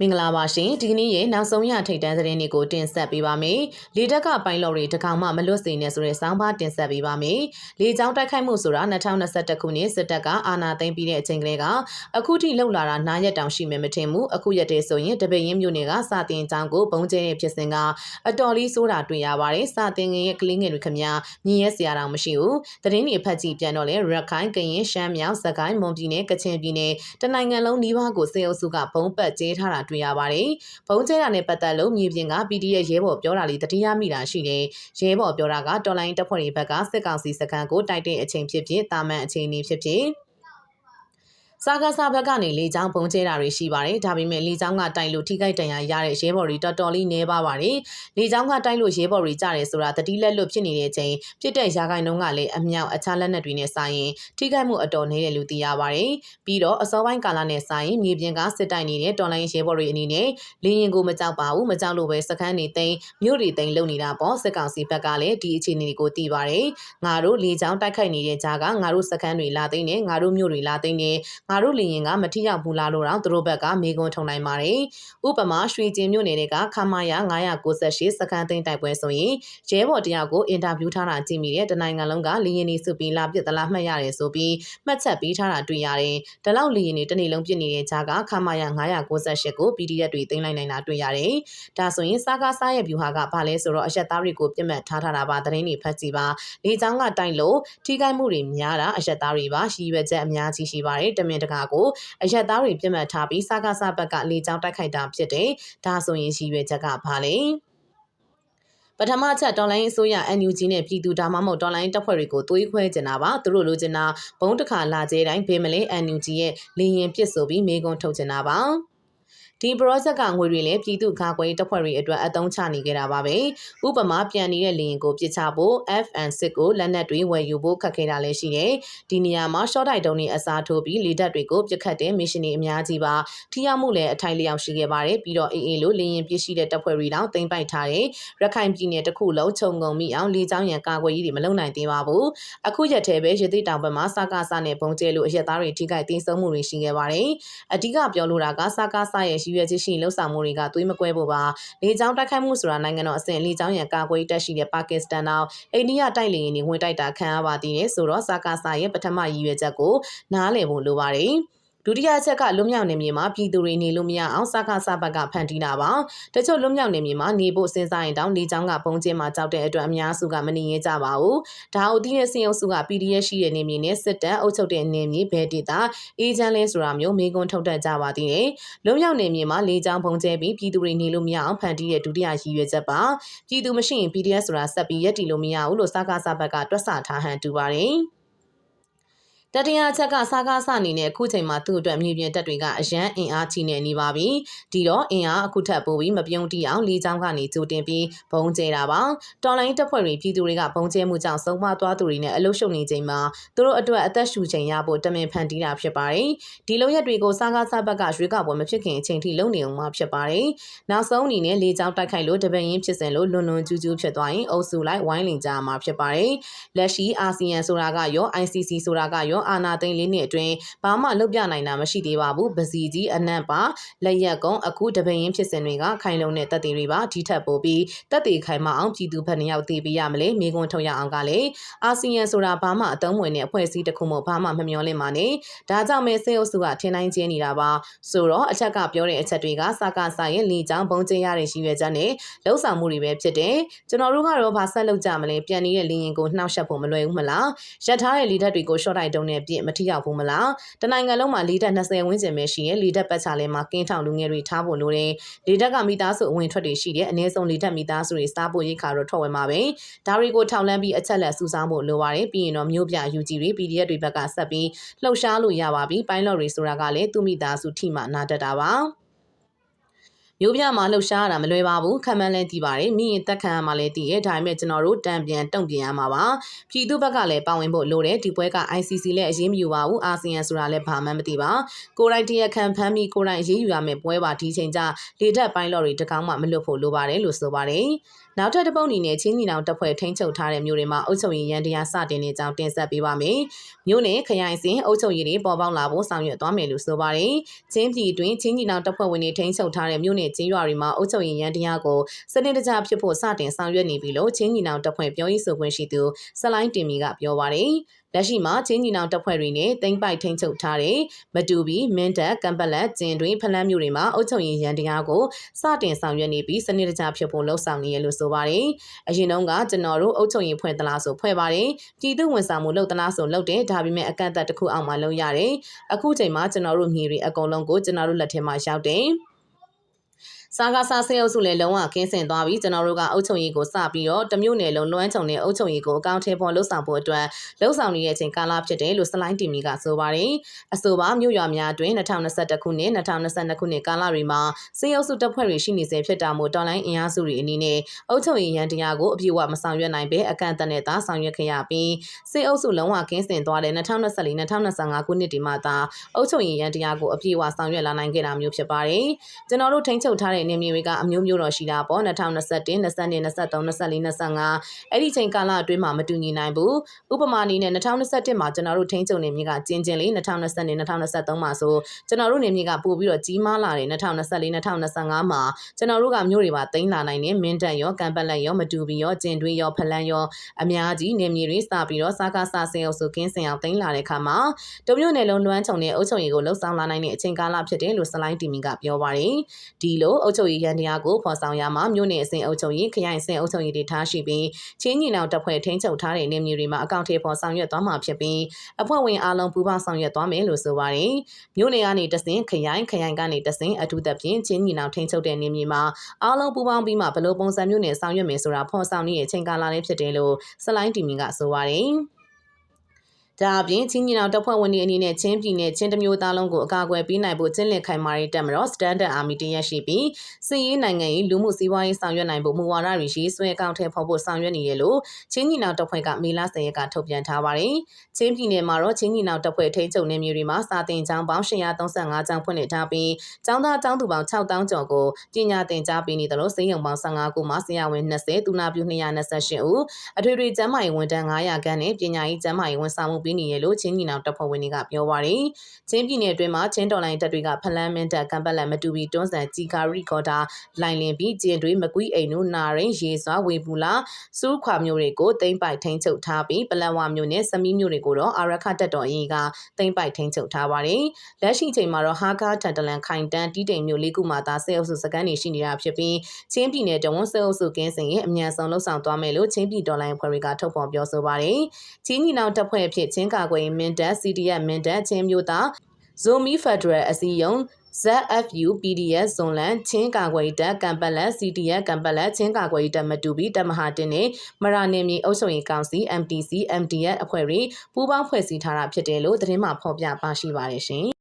မင်္ဂလာပါရှင်ဒီကနေ့ရဲ့နောက်ဆုံးရထိတ်တန်းသတင်းတွေကိုတင်ဆက်ပေးပါမယ်။လေတက်ကပိုင်လော်တွေတကောင်မှမလွတ်စေနဲ့ဆိုတဲ့စောင်းပါတင်ဆက်ပေးပါမယ်။လေကြောင်းတိုက်ခိုက်မှုဆိုတာ2021ခုနှစ်စစ်တပ်ကအာဏာသိမ်းပြီးတဲ့အချိန်ကလေးကအခုထိလှုပ်လာတာနားရက်တောင်ရှိမယ်မထင်ဘူး။အခုရက်တည်းဆိုရင်တပည့်ရင်းမျိုးတွေကစာတင်ကြောင်းကိုပုံကျဲတဲ့ဖြစ်စဉ်ကအတော်လေးစိုးတာတွေ့ရပါတယ်။စာတင်ငယ်ရဲ့ကလေးငယ်တွေခမမြမြင်ရက်စရာတောင်မရှိဘူး။သတင်းတွေဖတ်ကြည့်ပြန်တော့လေရခိုင်ကရင်ရှမ်းမြောက်စကိုင်းမွန်ပြည်နယ်ကချင်ပြည်နယ်တနိုင်ငံလုံးနှီးပါးကိုစေအုပ်စုကဘုံပတ်ကျဲထားတာတွေ့ရပါတယ်။ဘုံကျဲတာနဲ့ပတ်သက်လို့မြေပြင်က PDF ရဲဘော်ပြောတာလေးတတိယမိတာရှိတယ်။ရဲဘော်ပြောတာကတော်လိုင်းတပ်ဖွဲ့တွေဘက်ကစစ်ကောင်စီစခန်းကိုတိုက်တဲ့အချိန်ဖြစ်ဖြစ်တာမန်အချိန်နေဖြစ်ဖြစ် စားကားစားဘက်ကနေလေချောင်းပုံကျဲတာတွေရှိပါတယ်။ဒါပေမဲ့လေချောင်းကတိုက်လို့ထိခိုက်ဒဏ်ရာရတဲ့ရဲဘော်တွေတော်တော်လေးနှဲပါပါတယ်။လေချောင်းကတိုက်လို့ရဲဘော်တွေကြတယ်ဆိုတာတတိလက်လွတ်ဖြစ်နေတဲ့အချိန်ဖြစ်တဲ့ရာဂိုင်နှုန်းကလည်းအမြောက်အခြားလက်နက်တွေနဲ့ဆိုင်ရင်ထိခိုက်မှုအတော်နည်းတယ်လို့သိရပါတယ်။ပြီးတော့အစောပိုင်းကာလနဲ့ဆိုင်ရင်မြေပြင်ကစစ်တိုက်နေတဲ့တော်လိုင်းရဲဘော်တွေအနေနဲ့လေရင်ကိုမကြောက်ပါဘူး။မကြောက်လို့ပဲစခန်းနေသိမ်းမြို့တွေသိမ်းလုံနေတာပေါ့စစ်ကောင်စီဘက်ကလည်းဒီအခြေအနေတွေကိုသိပါတယ်။ငါတို့လေချောင်းတိုက်ခိုက်နေတဲ့ကြားကငါတို့စခန်းတွေလာသိမ်းနေငါတို့မြို့တွေလာသိမ်းနေငါတို့လင်ရင်ကမထိရောက်ဘူးလားလို့တော့သူတို့ဘက်ကမေးခွန်းထုံနိုင်ပါတယ်။ဥပမာရွှေကျင်မြို့နယ်ကခမာယာ998စခန်းသိမ်းတိုက်ပွဲဆိုရင်ရဲဘော်တယောက်ကိုအင်တာဗျူးထားတာကြည့်မိတဲ့တနိုင်ငံလုံးကလီရင်နေစုပြီးလာပြစ်သလားမှတ်ရတယ်ဆိုပြီးမှတ်ချက်ပေးထားတာတွေ့ရတယ်။ဒီလောက်လီရင်နေတနေ့လုံးပြစ်နေတဲ့ကြားကခမာယာ998ကို PDF တွေသိမ်းလိုက်နိုင်တာတွေ့ရတယ်။ဒါဆိုရင်စားကားစားရဲ့ဗျူဟာကဘာလဲဆိုတော့အရက်သားတွေကိုပြစ်မှတ်ထားထားတာပါသတင်းတွေဖတ်ကြည့်ပါ။လေချောင်းကတိုက်လို့ထိခိုက်မှုတွေများတာအရက်သားတွေပါရှိရွက်ချက်အများကြီးရှိပါတယ်။တမင်တကာကိုအရက်သားတွေပြစ်မှတ်ထားပြီးစကားစဘက်ကလေကြောင်းတိုက်ခိုက်တာဖြစ်တယ်။ဒါဆိုရင်ရည်ရွယ်ချက်ကဘာလဲ။ပထမချက်တော်လိုင်းအစိုးရ NUG နဲ့ပြည်သူဒါမှမဟုတ်တော်လိုင်းတပ်ဖွဲ့တွေကိုသွေးခွဲကျင်တာပါသူတို့လိုချင်တာဘုံတစ်ခါလာကျဲတိုင်းဖေးမလဲ NUG ရဲ့လေရင်ပစ်ဆိုပြီးမေကွန်ထုတ်ကျင်တာပါ ဒီ project ကငွေတွေလည်းပြည်သူ့ကာကွယ်တပ်ဖွဲ့တွေအတွက်အသုံးချနေကြတာပါပဲဥပမာပြန်နေတဲ့လေရင်ကိုပစ်ချဖို့ FN6 ကိုလက်နက်တွေဝယ်ယူဖို့ခက်ခဲတာလည်းရှိတယ်ဒီနေရာမှာ short တိုက်တုံးတွေအစားထိုးပြီးလေတပ်တွေကိုပြစ်ခတ်တဲ့ mission တွေအများကြီးပါထိရောက်မှုလည်းအထိုက်လျောက်ရှိခဲ့ပါတယ်ပြီးတော့အေးအေးလို့လေရင်ပြစ်ရှိတဲ့တပ်ဖွဲ့တွေတောင်တင်ပိုက်ထားတဲ့ရခိုင်ပြည်နယ်တစ်ခုလုံးခြုံငုံမိအောင်လေကြောင်းရန်ကာကွယ်ရေးတွေမလုပ်နိုင်သေးပါဘူးအခုရက်ထဲပဲရသေးတောင်ဘက်မှာစကားစနဲ့ပုံကျဲလို့အရက်သားတွေထိခိုက်တင်းဆုံးမှုတွေရှိခဲ့ပါတယ်အဓိကပြောလိုတာကစကားစရဲ့ရည်ရွယ်ချက်ရှိလှုပ်ဆောင်မှုတွေကသွေးမကွဲဖို့ပါလေကြောင်းတိုက်ခိုက်မှုဆိုတာနိုင်ငံတော်အဆင့်လေကြောင်းရန်ကာကွယ်တက်ရှိတဲ့ပါကစ္စတန်နောက်အိန္ဒိယတိုက်လေယာဉ်တွေဝင်တိုက်တာခံရပါသေးတယ်ဆိုတော့စကားစရဲ့ပထမရည်ရွယ်ချက်ကိုနားလည်ဖို့လိုပါတယ် ဒုတိယအချက်ကလွတ်မြောက်နေမြေမှာပြည်သူတွေနေလို့မရအောင်စကားစဘက်ကဖန်တီးတာပါတချို့လွတ်မြောက်နေမြေမှာနေဖို့စဉ်းစားရင်တောင်နေချောင်းကပုံကျင်းမှာကြောက်တဲ့အတွက်အများစုကမနေရကြပါဘူးဒါအုပ်တီးတဲ့စင်အုပ်စုက PDF ရှိတဲ့နေမြေနဲ့စစ်တပ်အုပ်ချုပ်တဲ့နေမြေဘယ်ဒေတာအေဂျင့်လဲဆိုတာမျိုးမေကွန်းထုတ်တတ်ကြပါသေးတယ်လွတ်မြောက်နေမြေမှာလေချောင်းပုံကျဲပြီးပြည်သူတွေနေလို့မရအောင်ဖန်တီးတဲ့ဒုတိယရည်ရွယ်ချက်ပါပြည်သူမရှိရင် PDF ဆိုတာဆက်ပြီးရက်တီလို့မရဘူးလို့စကားစဘက်ကတွက်ဆထားဟန်တူပါတယ် တတိယအချက်ကစားကားစအနေနဲ့အခုချိန်မှာသူ့အတွက်မြေပြင်တက်တွေကအရန်အင်အားကြီးနေနေပါပြီ။ဒီတော့အင်အားအခုထပ်ပို့ပြီးမပြုံးတီအောင်လေးချောင်းကနေကြိုတင်ပြီးဘုံကျဲတာပါ။တော်လိုင်းတပ်ဖွဲ့တွေပြည်သူတွေကဘုံကျဲမှုကြောင့်ဆုံးမသွားသူတွေနဲ့အလုရှုံနေချိန်မှာသူတို့အတွက်အသက်ရှူချိန်ရဖို့တမင်ဖန်တီးတာဖြစ်ပါတယ်။ဒီလိုရက်တွေကိုစားကားစဘက်ကရွေးကောက်ပွဲမဖြစ်ခင်အချိန်ထိလုံနေအောင်မှဖြစ်ပါတယ်။နောက်ဆုံးအနေနဲ့လေးချောင်းတိုက်ခိုက်လို့တပင်ရင်ဖြစ်စဉ်လို့လွန်လွန်ကျူးကျူးဖြစ်သွားရင်အုပ်စုလိုက်ဝိုင်းလင်ကြမှာဖြစ်ပါတယ်။လက်ရှိအာဆီယံဆိုတာကရော ICC ဆိုတာကရောအာနာသိန်းလေးနှစ်အတွင်းဘာမှလုပ်ပြနိုင်တာမရှိသေးပါဘူးပစီကြီးအနံ့ပါလက်ရက်ကုန်းအခုတပရင်ဖြစ်စဉ်တွေကခိုင်လုံတဲ့တပ်တွေတွေပါဒီထက်ပိုပြီးတပ်တွေခိုင်မအောင်ပြည်သူဖက်နှစ်ယောက်တည်ပြရမလဲမိကွန်းထုတ်ရအောင်ကလည်းအာဆီယံဆိုတာဘာမှအတုံးဝင်တဲ့အဖွဲ့အစည်းတစ်ခုမှဘာမှမမျောလင့်ပါနဲ့ဒါကြောင့်မဲစေအုပ်စုကထင်တိုင်းကျင်းနေတာပါဆိုတော့အချက်ကပြောတဲ့အချက်တွေကစကားဆိုင်ရဲ့လီချောင်းဘုံကျင်းရတဲ့ရှိရွယ်ချက်နဲ့လှုပ်ဆောင်မှုတွေပဲဖြစ်တယ်ကျွန်တော်တို့ကတော့ဘာဆက်လုပ်ကြမလဲပြန်နေတဲ့လီရင်ကိုနှောက်ယှက်ဖို့မလွယ်ဘူးမလားရက်ထားတဲ့လီဓာတ်တွေကိုရှော့တိုက်တုံးနဲ့ပြည့်မထိရောက်ဘူးမလားတနိုင်ငံလုံးမှာလီဓာတ်20ဝန်းကျင်ပဲရှိရင်လီဓာတ်ပတ်ချလဲမှာကင်းထောင်လူငယ်တွေထားဖို့လိုတယ်လီဓာတ်ကမိသားစုအဝင်ထွက်တွေရှိတယ်အနည်းဆုံးလီဓာတ်မိသားစုတွေစားဖို့ရိတ်ခါတော့ထွက်ဝင်မှာပဲဒါတွေကိုထောက်လန်းပြီးအချက်လက်စူးစမ်းဖို့လိုပါတယ်ပြီးရင်တော့မျိုးပြ UG တွေ PDF တွေဘက်ကဆက်ပြီးလှုပ်ရှားလို့ရပါပြီပိုင်းလော့တွေဆိုတာကလည်းသူမိသားစုထိမှနာတတ်တာပါ မျိုးပြမှာလှုပ်ရှားရတာမလွယ်ပါဘူးခံမှန်းလဲတည်ပါတယ်မိရင်တက်ခံရမှာလဲတည်ရဲ့ဒါပေမဲ့ကျွန်တော်တို့တံပြန်တုံ့ပြန်ရမှာပါပြည်သူဘက်ကလည်းပါဝင်ဖို့လိုတယ်ဒီပွဲက ICC လည်းအရေးမယူပါဘူးအာဆီယံဆိုတာလည်းဘာမှမသိပါကိုရိုင်းတရခံဖမ်းပြီးကိုရိုင်းအရေးယူရမယ်ပွဲပါဒီချိန်ကျလေတက်ပိုင်းလော်တွေတကောင်းမှမလွတ်ဖို့လိုပါတယ်လို့ဆိုပါတယ် နောက်ထပ်တစ်ပုတ်အနေနဲ့ချင်းညီနောင်တပ်ဖွဲ့ထိန်းချုပ်ထားတဲ့မြို့တွေမှာအုပ်ချုပ်ရေးရန်တရားစတင်နေကြောင်းတင်ဆက်ပေးပါမယ်။မြို့နယ်ခရိုင်စဉ်အုပ်ချုပ်ရေးတွေပေါ်ပေါက်လာဖို့ဆောင်ရွက်သွားမယ်လို့ဆိုပါတယ်။ချင်းပြည်တွင်ချင်းညီနောင်တပ်ဖွဲ့ဝင်တွေထိန်းချုပ်ထားတဲ့မြို့နယ်ချင်းရွာတွေမှာအုပ်ချုပ်ရေးရန်တရားကိုစနစ်တကျဖြစ်ဖို့စတင်ဆောင်ရွက်နေပြီလို့ချင်းညီနောင်တပ်ဖွဲ့ပြောရေးဆိုခွင့်ရှိသူဆလိုင်းတင်မီကပြောပါတယ်။လက်ရှိမှာချင်းညီနောင်တပ်ဖွဲ့တွေနဲ့တိမ့်ပိုက်ထိန်းချုပ်ထားတဲ့မတူပီမင်းတပ်ကံပလက်ကျင်တွင်ဖလန်းမြို့တွေမှာအုပ်ချုပ်ရေးရန်တရားကိုစတင်ဆောင်ရွက်နေပြီးစနစ်တကျဖြစ်ဖို့လှုံ့ဆော်နေရလို့ဆိုပါတယ်။အရင်တုန်းကကျွန်တော်တို့အုပ်ချုပ်ရေးဖွဲ့သလားဆိုဖွဲ့ပါတယ်။ပြည်သူဝန်ဆောင်မှုလုပ်သလားဆိုလုပ်တယ်ဒါပေမဲ့အကန့်အသတ်တစ်ခုအောက်မှာလုပ်ရတယ်။အခုချိန်မှာကျွန်တော်တို့မြေတွေအကုန်လုံးကိုကျွန်တော်တို့လက်ထဲမှာရောက်တယ်။ စားကားစားဆဲအုပ်စုလည်းလုံးဝကင်းစင်သွားပြီးကျွန်တော်တို့ကအုပ်ချုပ်ရေးကိုစပြီးတော့တမျိုးနယ်လုံးလွှမ်းခြုံတဲ့အုပ်ချုပ်ရေးကိုအကောင့်ထဲပေါ်လှုပ်ဆောင်ဖို့အတွက်လှုပ်ဆောင်နေတဲ့အချိန်ကာလဖြစ်တယ်လို့စလိုင်းတီမီကဆိုပါတယ်။အဆိုပါမြို့ရွာများအတွင်း2021ခုနှစ်2022ခုနှစ်ကာလတွေမှာစေအုပ်စုတပ်ဖွဲ့တွေရှိနေစေဖြစ်တာမို့တော်လိုင်းအင်အားစုတွေအနေနဲ့အုပ်ချုပ်ရေးရန်တရားကိုအပြည့်အဝမဆောင်ရွက်နိုင်ပဲအကန့်အသတ်နဲ့သာဆောင်ရွက်ခဲ့ရပြီးစေအုပ်စုလုံးဝကင်းစင်သွားတဲ့2024-2025ခုနှစ်ဒီမှာသာအုပ်ချုပ်ရေးရန်တရားကိုအပြည့်အဝဆောင်ရွက်လာနိုင်ခဲ့တာမျိုးဖြစ်ပါတယ်။ကျွန်တော်တို့ထိန်းချုပ်ထားတဲ့နေမြေတွေကအမျိုးမျိုးတော့ရှိတာပေါ့2021 22 23 24 25အဲ့ဒီချိန်ကာလအတွင်းမှာမတူညီနိုင်ဘူးဥပမာအနေနဲ့2021မှာကျွန်တော်တို့ထိန်းချုပ်နေမြေကကျင်းကျင်းလေး2020 2023မှာဆိုကျွန်တော်တို့နေမြေကပို့ပြီးတော့ကြီးမားလာတယ်2024 2025မှာကျွန်တော်တို့ကမျိုးတွေပါတိမ့်လာနိုင်တယ်မင်းတက်ရောကံပက်လက်ရောမတူပြီးရောကျင်တွေးရောဖလန်းရောအများကြီးနေမြေတွေစပြီးတော့စားကားစားစင်အောင်ဆိုကင်းစင်အောင်တိမ့်လာတဲ့ခါမှာတမျိုးနယ်လုံးလွှမ်းခြုံတဲ့အုပ်ချုပ်ရေးကိုလှုပ်ဆောင်လာနိုင်တဲ့အချိန်ကာလဖြစ်တယ်လို့စလိုင်းတီမီကပြောပါတယ်ဒီလိုအုပ်ချုပ်ရေးရန်တရားကိုဖော်ဆောင်ရမှာမြို့နယ်အစဉ်အုပ်ချုပ်ရေးခရိုင်အစဉ်အုပ်ချုပ်ရေးတွေထားရှိပြီးချင်းညီနောင်တပ်ဖွဲ့ထိန်းချုပ်ထားတဲ့နေမြေတွေမှာအကောင့်ထေဖော်ဆောင်ရွက်သွားမှာဖြစ်ပြီးအဖွဲ့ဝင်အားလုံးပူးပေါင်းဆောင်ရွက်သွားမယ်လို့ဆိုပါတယ်မြို့နယ်ကနေတဆင်ခရိုင်ခရိုင်ကနေတဆင်အထူးသဖြင့်ချင်းညီနောင်ထိန်းချုပ်တဲ့နေမြေမှာအားလုံးပူးပေါင်းပြီးမှဘယ်လိုပုံစံမျိုးနဲ့ဆောင်ရွက်မယ်ဆိုတာဖော်ဆောင်နေတဲ့အချိန်ကာလလေးဖြစ်တယ်လို့စလိုင်းတီမီကဆိုပါတယ် ဒါအပြင်ချင်းညီနောင်တပ်ဖွဲ့ဝင်တွေအနေနဲ့ချင်းပြည်နယ်ချင်းတမျိုးသားလုံးကိုအကာအကွယ်ပေးနိုင်ဖို့ကျင်းလည်ခိုင်မာရေးတက်မတော် Standard Army တရက်ရှိပြီးစစ်ရေးနိုင်ငံရေးလူမှုစီးပွားရေးဆောင်ရွက်နိုင်ဖို့မူဝါဒတွေရှိဆွဲအကောင့်ထဲဖော်ဖို့ဆောင်ရွက်နေရလို့ချင်းညီနောင်တပ်ဖွဲ့ကမေလ10ရက်ကထုတ်ပြန်ထားပါတယ်။ချင်းပြည်နယ်မှာတော့ချင်းညီနောင်တပ်ဖွဲ့ထိန်းချုပ်နေမျိုးတွေမှာစာတင်ကျောင်းပေါင်း135ကျောင်းဖွင့်လှစ်ထားပြီးကျောင်းသားကျောင်းသူပေါင်း6000ကျော်ကိုပညာသင်ကြားပေးနေတယ်လို့စိန်ရုံပေါင်း15ခုမှာဆရာဝန်20သူနာပြု228ဦးအထွေထွေကျန်းမာရေးဝန်ထမ်း900ခန်းနဲ့ပညာရေးကျန်းမာရေးဝန်ဆောင်မှုပေးနေရလို့ချင်းညီနောင်တပ်ဖွဲ့ဝင်တွေကပြောပါရယ်ချင်းပြည်နယ်အတွင်းမှာချင်းတော်လိုင်းတပ်တွေကဖလန်းမင်းတပ်ကံပတ်လက်မတူဘီတွန်းဆန်ကြီးကာရီကော်တာလိုင်လင်ပြီးကျင်းတွေမကွီးအိမ်နုနာရင်ရေစွာဝေပူလာစူးခွာမျိုးတွေကိုတိမ့်ပိုက်ထိန်ချုပ်ထားပြီးပလန်ဝါမျိုးနဲ့စမီးမျိုးတွေကိုတော့အာရခတက်တော်အင်းကတိမ့်ပိုက်ထိန်ချုပ်ထားပါတယ်လက်ရှိချိန်မှာတော့ဟာကားထန်တလန်ခိုင်တန်းတီးတိမ်မျိုးလေးခုမှသာဆဲအုပ်စုစကန်နေရှိနေတာဖြစ်ပြီးချင်းပြည်နယ်တဝန်ဆဲအုပ်စုကင်းစင်ရဲ့အမြန်ဆုံးလှုပ်ဆောင်သွားမယ်လို့ချင်းပြည်တော်လိုင်းဖွဲ့တွေကထုတ်ဖော်ပြောဆိုပါတယ်ချင်းညီနောင်တပ်ဖွဲ့အဖြစ်ချင်းကာကွယ်မင်းတပ် CDF မင်းတပ်ချင်းမျိုးသား Zomi Federal အစည်းအရုံး ZFU PDF ဇွန်လန်ချင်းကာကွယ်တပ်ကံပလက် CDF ကံပလက်ချင်းကာကွယ်တပ်မတူပြီးတမဟာတင်နဲ့မရာနေမြေအုပ်ချုပ်ရေးကောင်စီ MTC MDF အဖွဲ့တွေပူးပေါင်းဖွဲ့စည်းထားတာဖြစ်တယ်လို့သတင်းမှဖော်ပြပါရှိပါတယ်ရှင်